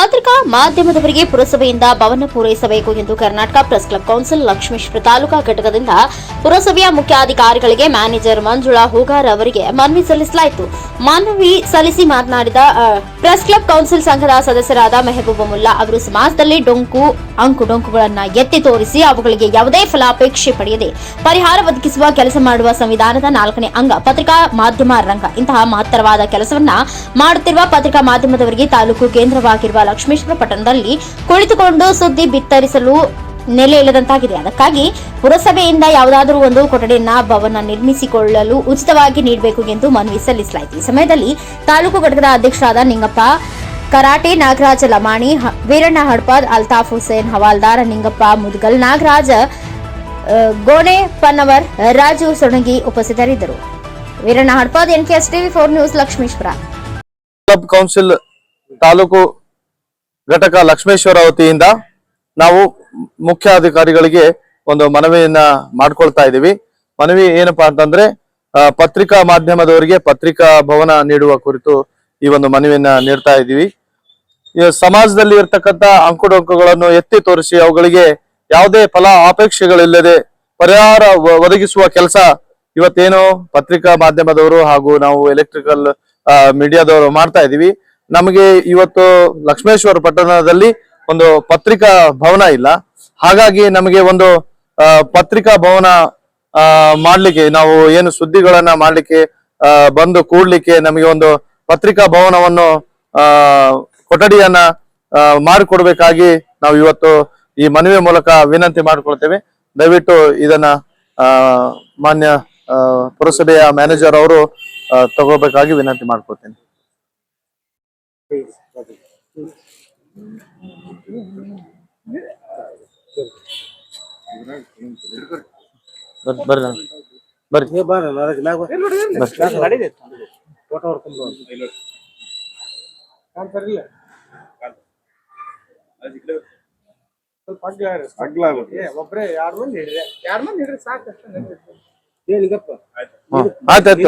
ಪತ್ರಿಕಾ ಮಾಧ್ಯಮದವರಿಗೆ ಪುರಸಭೆಯಿಂದ ಭವನ ಪೂರೈಸಬೇಕು ಎಂದು Karnataka press club council Lakshmeshwar taluka ಘಟಕದಿಂದ ಪುರಸಭೆಯ ಮುಖ್ಯಾಧಿಕಾರಿಗಳಿಗೆ ಮ್ಯಾನೇಜರ್ ಮಂಜುಳಾ ಹೂಗಾರ್ ಅವರಿಗೆ ಮನವಿ ಸಲ್ಲಿಸಲಾಯಿತು. ಮನವಿ ಸಲ್ಲಿಸಿ ಮಾತನಾಡಿದ ಪ್ರೆಸ್ ಕ್ಲಬ್ ಕೌನ್ಸಿಲ್ ಸಂಘದ ಸದಸ್ಯರಾದ ಮೆಹಬೂಬ ಮುಲ್ಲಾ ಅವರು ಸಮಾಜದಲ್ಲಿ ಡೊಂಕು, ಅಂಕು ಡೊಂಕುಗಳನ್ನು ಎತ್ತಿ ತೋರಿಸಿ ಅವುಗಳಿಗೆ ಯಾವುದೇ ಫಲಾಪೇಕ್ಷೆ ಪಡೆಯದೆ ಪರಿಹಾರ ಒದಗಿಸುವ ಕೆಲಸ ಮಾಡುವ ಸಂವಿಧಾನದ ನಾಲ್ಕನೇ ಅಂಗ ಪತ್ರಿಕಾ ಮಾಧ್ಯಮ ರಂಗ. ಇಂತಹ ಮಹತ್ತರವಾದ ಕೆಲಸವನ್ನ ಮಾಡುತ್ತಿರುವ ಪತ್ರಿಕಾ ಮಾಧ್ಯಮದವರಿಗೆ ತಾಲೂಕು ಕೇಂದ್ರವಾಗಿರುವ ಲಕ್ಷ್ಮೇಶ್ವರ ಪಟ್ಟಣದಲ್ಲಿ ಕುಳಿತುಕೊಂಡು ಸುದ್ದಿ ಬಿತ್ತರಿಸಲು ನೆಲೆ ಇಲ್ಲದಂತಾಗಿದೆ. ಅದಕ್ಕಾಗಿ ಪುರಸಭೆಯಿಂದ ಯಾವುದಾದರೂ ಒಂದು ಕೊಠಡಿಯನ್ನ, ಭವನ ನಿರ್ಮಿಸಿಕೊಳ್ಳಲು ಉಚಿತವಾಗಿ ನೀಡಬೇಕು ಎಂದು ಮನವಿ ಸಲ್ಲಿಸಲಾಯಿತು. ಈ ಸಮಯದಲ್ಲಿ ತಾಲೂಕು ಘಟಕದ ಅಧ್ಯಕ್ಷರಾದ ನಿಂಗಪ್ಪ, ಕರಾಟೆ ನಾಗರಾಜ ಲಮಾಣಿ ವೀರಣ್ಣ ಹಡ್ಪಾದ್, ಅಲ್ತಾಫ್ ಹುಸೇನ್, ಹವಾಲ್ದಾರ್ ನಿಂಗಪ್ಪ, ಮುದ್ಗಲ್ ನಾಗರಾಜ ಗೋಣೆ ಪನ್ನವರ್, ರಾಜು ಸೊಣಗಿ ಉಪಸ್ಥಿತರಿದ್ದರು. Veeranna Hadpad, NKS TV four news, Lakshmeshwar. Council taluk ಘಟಕ ಲಕ್ಷ್ಮೇಶ್ವರ ವತಿಯಿಂದ ನಾವು ಮುಖ್ಯ ಅಧಿಕಾರಿಗಳಿಗೆ ಒಂದು ಮನವಿಯನ್ನ ಮಾಡ್ಕೊಳ್ತಾ ಇದ್ದೀವಿ. ಮನವಿ ಏನಪ್ಪಾ ಅಂತಂದ್ರೆ ಪತ್ರಿಕಾ ಮಾಧ್ಯಮದವರಿಗೆ ಪತ್ರಿಕಾ ಭವನ ನೀಡುವ ಕುರಿತು ಈ ಒಂದು ಮನವಿಯನ್ನ ನೀಡ್ತಾ ಇದ್ದೀವಿ. ಸಮಾಜದಲ್ಲಿ ಇರ್ತಕ್ಕಂಥ ಅಂಕುಡೊಂಕುಗಳನ್ನು ಎತ್ತಿ ತೋರಿಸಿ ಅವುಗಳಿಗೆ ಯಾವುದೇ ಫಲ ಅಪೇಕ್ಷೆಗಳಿಲ್ಲದೆ ಪರಿಹಾರ ಒದಗಿಸುವ ಕೆಲಸ ಇವತ್ತೇನು ಪತ್ರಿಕಾ ಮಾಧ್ಯಮದವರು ಹಾಗೂ ನಾವು ಎಲೆಕ್ಟ್ರಿಕಲ್ ಮೀಡಿಯಾದವರು ಮಾಡ್ತಾ ಇದ್ದೀವಿ. ನಮಗೆ ಇವತ್ತು ಲಕ್ಷ್ಮೇಶ್ವರ ಪಟ್ಟಣದಲ್ಲಿ ಒಂದು ಪತ್ರಿಕಾ ಭವನ ಇಲ್ಲ. ಹಾಗಾಗಿ ನಮಗೆ ಒಂದು ಪತ್ರಿಕಾ ಭವನ ಮಾಡ್ಲಿಕ್ಕೆ, ನಾವು ಏನು ಸುದ್ದಿಗಳನ್ನ ಮಾಡ್ಲಿಕ್ಕೆ ಬಂದು ಕೂಡ್ಲಿಕ್ಕೆ ನಮಗೆ ಒಂದು ಪತ್ರಿಕಾ ಭವನವನ್ನು ಕೊಠಡಿಯನ್ನ ಮಾಡಿಕೊಡ್ಬೇಕಾಗಿ ನಾವು ಇವತ್ತು ಈ ಮನವಿ ಮೂಲಕ ವಿನಂತಿ ಮಾಡಿಕೊಳ್ತೇವೆ. ದಯವಿಟ್ಟು ಇದನ್ನ ಮಾನ್ಯ ಪುರಸಭೆಯ ಮ್ಯಾನೇಜರ್ ಅವರು ತಗೋಬೇಕಾಗಿ ವಿನಂತಿ ಮಾಡ್ಕೊಳ್ತೇನೆ. ಬರ್ರಿ ಬರ್ರಿ ಒಬ್ರೆ ಎರಡ್ ಮಂದಿ ಹಿಡ್ರಿ ಯಾರ ಮಂದಿ ಹಿಡ್ರಿ ಸಾಕಷ್ಟು. ಆಯ್ತಾಯ್ತು